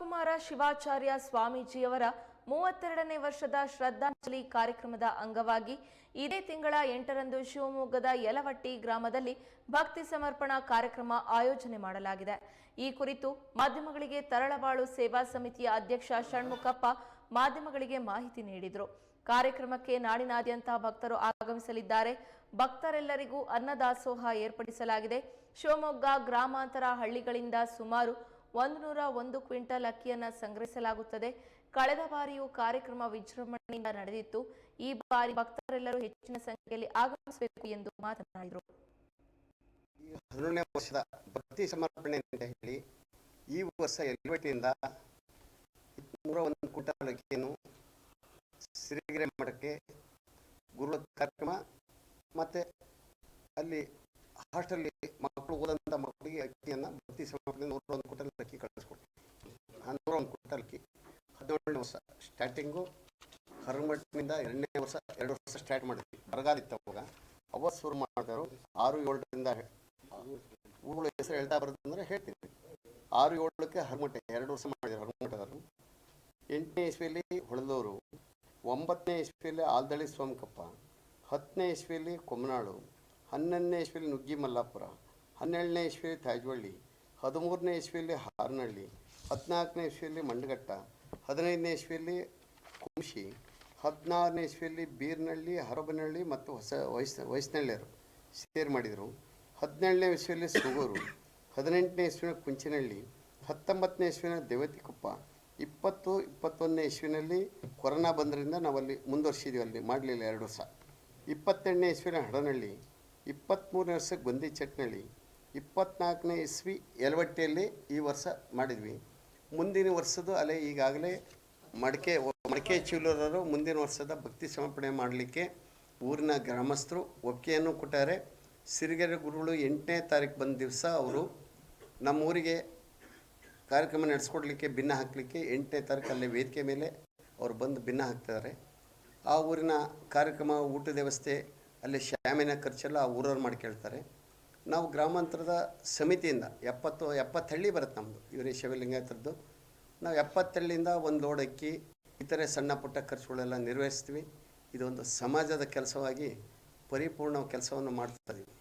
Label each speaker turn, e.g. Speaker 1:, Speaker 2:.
Speaker 1: ಶಿವಕುಮಾರ ಶಿವಾಚಾರ್ಯ ಸ್ವಾಮೀಜಿಯವರ ಮೂವತ್ತೆರಡನೇ ವರ್ಷದ ಶ್ರದ್ಧಾಂಜಲಿ ಕಾರ್ಯಕ್ರಮದ ಅಂಗವಾಗಿ ಇದೇ ತಿಂಗಳ ಎಂಟರಂದು ಶಿವಮೊಗ್ಗದ ಯಲವಟ್ಟಿ ಗ್ರಾಮದಲ್ಲಿ ಭಕ್ತಿ ಸಮರ್ಪಣಾ ಕಾರ್ಯಕ್ರಮ ಆಯೋಜನೆ ಮಾಡಲಾಗಿದೆ. ಈ ಕುರಿತು ಮಾಧ್ಯಮಗಳಿಗೆ ತರಳಬಾಳು ಸೇವಾ ಸಮಿತಿಯ ಅಧ್ಯಕ್ಷ ಷಣ್ಮುಖಪ್ಪ ಮಾಧ್ಯಮಗಳಿಗೆ ಮಾಹಿತಿ ನೀಡಿದರು. ಕಾರ್ಯಕ್ರಮಕ್ಕೆ ನಾಡಿನಾದ್ಯಂತ ಭಕ್ತರು ಆಗಮಿಸಲಿದ್ದಾರೆ. ಭಕ್ತರೆಲ್ಲರಿಗೂ ಅನ್ನದಾಸೋಹ ಏರ್ಪಡಿಸಲಾಗಿದೆ. ಶಿವಮೊಗ್ಗ ಗ್ರಾಮಾಂತರ ಹಳ್ಳಿಗಳಿಂದ ಸುಮಾರು ಒಂದು ನೂರ ಒಂದು ಕ್ವಿಂಟಲ್ ಅಕ್ಕಿಯನ್ನು ಸಂಗ್ರಹಿಸಲಾಗುತ್ತದೆ. ಕಳೆದ ಬಾರಿಯೂ ಕಾರ್ಯಕ್ರಮ ವಿಜೃಂಭಣೆಯಿಂದ ನಡೆದಿತ್ತು. ಈ ಬಾರಿ ಭಕ್ತರೆಲ್ಲರೂ ಹೆಚ್ಚಿನ ಸಂಖ್ಯೆಯಲ್ಲಿ ಆಗಮಿಸಬೇಕು ಎಂದು ಮಾತನಾಡಿದರು.
Speaker 2: ಈ ವರ್ಷದ ಭಕ್ತಿ ಸಮರ್ಪಣೆ ಅಂತ ಹೇಳಿ ಈ ವರ್ಷ ಎಲ್ವಟಿಯಿಂದ ನೂರ ಒಂದು ಕ್ವಿಂಟಲ್ ಅಕ್ಕಿಯನ್ನು ಸಿರಿಗೆರೆ ಮಠಕ್ಕೆ ಗುರುಳ ಕಾರ್ಯಕ್ರಮ ಮತ್ತು ಅಲ್ಲಿ ಹಾಸ್ಟೆಲ್ಲಿ ಮಕ್ಕಳು ಓದಂಥ ಮಕ್ಕಳಿಗೆ ಅಕ್ಕಿಯನ್ನು ಭಕ್ತಿ ಸಮರ್ಪಣೆ ನೂರ ಒಂದು ಕುಂಟಲ್ ಅಕ್ಕಿ ಕಳಿಸ್ಕೊಡ್ತೀವಿ ಆ ನೂರ ಒಂದು ಕುಂಟಲ್ ಅಕ್ಕಿ ಹದಿನೇಳನೇ ವರ್ಷ ಸ್ಟಾರ್ಟಿಂಗು ಹರಮಠದಿಂದ ಎರಡನೇ ವರ್ಷ, ಎರಡು ವರ್ಷ ಸ್ಟಾರ್ಟ್ ಮಾಡಿದ್ವಿ. ಬರಗಾಲ ಇತ್ತು ಅವಾಗ. ಅವತ್ತು ಶುರು ಮಾಡಿದವರು ಆರು ಏಳರಿಂದ ಊರುಗಳ ಹೆಸರು ಹೇಳ್ತಾ ಬರೋದಂದ್ರೆ ಹೇಳ್ತೀನಿ ಆರು ಏಳಕ್ಕೆ ಹರಮಠ, ಎರಡು ವರ್ಷ ಮಾಡಿದ್ರು ಹರಮಠದವರು. ಎಂಟನೇ ಇಸ್ವಿಯಲ್ಲಿ ಹೊಳೆದವರು ಒಂಬತ್ತನೇ ಇಸ್ವಿಯಲ್ಲಿ ಆಲ್ದಳ್ಳಿ ಸೋಮಕಪ್ಪ, ಹತ್ತನೇ ಇಸ್ವಿಯಲ್ಲಿ ಕೊಮ್ಮನಾಳು ಹನ್ನೊಂದನೇ ಇಸ್ವಿಯಲ್ಲಿ ನುಗ್ಗಿ ಮಲ್ಲಾಪುರ, ಹನ್ನೆರಡನೇ ಇಸ್ವಿಯಲ್ಲಿ ತಾಜ್ವಳ್ಳಿ, ಹದಿಮೂರನೇ ಇಸ್ವಿಯಲ್ಲಿ ಹಾರನಹಳ್ಳಿ ಹದಿನಾಲ್ಕನೇ ಇಸ್ವಿಯಲ್ಲಿ ಮಂಡಗಟ್ಟ ಹದಿನೈದನೇ ಇಸ್ವಿಯಲ್ಲಿ ಕುಂಶಿ, ಹದಿನಾರನೇ ಇಸ್ವಿಯಲ್ಲಿ ಬೀರ್ನಳ್ಳಿ ಹರಬನಹಳ್ಳಿ ಮತ್ತು ಹೊಸ ವಯಸ್ ವಯಸ್ಸಿನಳ್ಳಿಯರು ಸೇರ್ ಮಾಡಿದರು. ಹದಿನೇಳನೇ ಇಸ್ವಿಯಲ್ಲಿ ಸುಗೂರು, ಹದಿನೆಂಟನೇ ಇಸ್ವಿನ ಕುಂಚಿನಹಳ್ಳಿ, ಹತ್ತೊಂಬತ್ತನೇ ಇಸ್ವಿನ ದೇವತಿಕೊಪ್ಪ, ಇಪ್ಪತ್ತು, ಇಪ್ಪತ್ತೊಂದನೇ ಇಸ್ವಿನಲ್ಲಿ ಕೊರೋನಾ ಬಂದರಿಂದ ನಾವಲ್ಲಿ ಮುಂದುವರ್ಸಿದ್ದೀವಿ ಅಲ್ಲಿ ಮಾಡಲಿಲ್ಲ ಎರಡು ವರ್ಷ. ಇಪ್ಪತ್ತೆಂಟನೇ ಇಸ್ವಿನ ಹಡನಹಳ್ಳಿ ಇಪ್ಪತ್ತ್ಮೂರನೇ ವರ್ಷ ಗೊಂದಿ ಚಟ್ನಳ್ಳಿ ಇಪ್ಪತ್ತ್ನಾಲ್ಕನೇ ಇಸ್ವಿ ಯಲವಟ್ಟೆಯಲ್ಲಿ ಈ ವರ್ಷ ಮಾಡಿದ್ವಿ. ಮುಂದಿನ ವರ್ಷದ ಅಲೆ ಈಗಾಗಲೇ ಮಡಿಕೆ ಮಡಿಕೆ ಚೀಲೂರರು ಮುಂದಿನ ವರ್ಷದ ಭಕ್ತಿ ಸಮರ್ಪಣೆ ಮಾಡಲಿಕ್ಕೆ ಊರಿನ ಗ್ರಾಮಸ್ಥರು ಒಪ್ಪಿಗೆಯನ್ನು ಕೊಟ್ಟಾರೆ. ಸಿರಿಗೆರೆ ಗುರುಗಳು ಎಂಟನೇ ತಾರೀಕು ಬಂದ ದಿವಸ ಅವರು ನಮ್ಮ ಊರಿಗೆ ಕಾರ್ಯಕ್ರಮ ನಡೆಸ್ಕೊಡ್ಲಿಕ್ಕೆ ಭಿನ್ನ ಹಾಕಲಿಕ್ಕೆ ಎಂಟನೇ ತಾರೀಕು ಅಲ್ಲೇ ವೇದಿಕೆ ಮೇಲೆ ಅವರು ಬಂದು ಭಿನ್ನ ಹಾಕ್ತಿದ್ದಾರೆ. ಆ ಊರಿನ ಕಾರ್ಯಕ್ರಮ, ಊಟದ ವ್ಯವಸ್ಥೆ, ಅಲ್ಲಿ ಶ್ಯಾಮಿನ ಖರ್ಚೆಲ್ಲ ಆ ಊರವ್ರು ಮಾಡ್ಕೊಳ್ತಾರೆ ನಾವು ಗ್ರಾಮಾಂತರದ ಸಮಿತಿಯಿಂದ ಎಪ್ಪತ್ತು ಎಪ್ಪತ್ತು ಹಳ್ಳಿ ಬರುತ್ತೆ ನಮ್ಮದು ಇವರೇ ಶಿವಲಿಂಗಾಯತರದ್ದು. ನಾವು ಎಪ್ಪತ್ತಳ್ಳಿಯಿಂದ ಒಂದು ಲೋಡ್ ಅಕ್ಕಿ, ಇತರೆ ಸಣ್ಣ ಪುಟ್ಟ ಖರ್ಚುಗಳೆಲ್ಲ ನಿರ್ವಹಿಸ್ತೀವಿ. ಇದೊಂದು ಸಮಾಜದ ಕೆಲಸವಾಗಿ ಪರಿಪೂರ್ಣ ಕೆಲಸವನ್ನು ಮಾಡ್ತಾ ಇದ್ದೀವಿ